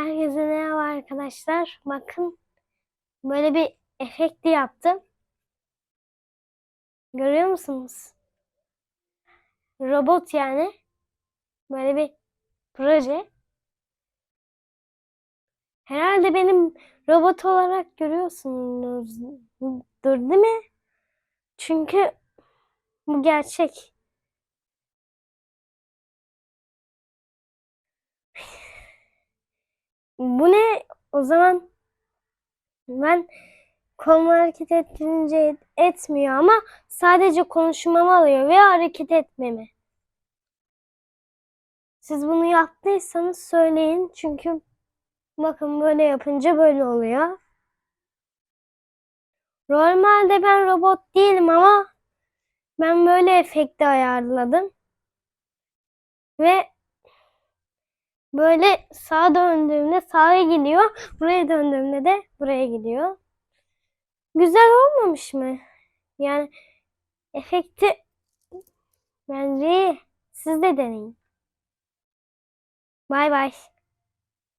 Herkese merhaba arkadaşlar. Bakın böyle bir efekti yaptım. Görüyor musunuz? Robot yani. Böyle bir proje. Herhalde benim robot olarak görüyorsunuzdur değil mi? Çünkü bu gerçek. Bu ne? O zaman ben kolumu hareket ettirince et- etmiyor ama sadece konuşmamı alıyor ve hareket etmemi. Siz bunu yaptıysanız söyleyin çünkü bakın böyle yapınca böyle oluyor. Normalde ben robot değilim ama ben böyle efekti ayarladım. Ve Böyle sağa döndüğümde sağa gidiyor. Buraya döndüğümde de buraya gidiyor. Güzel olmamış mı? Yani efekti bence. Siz de deneyin. Bay bay.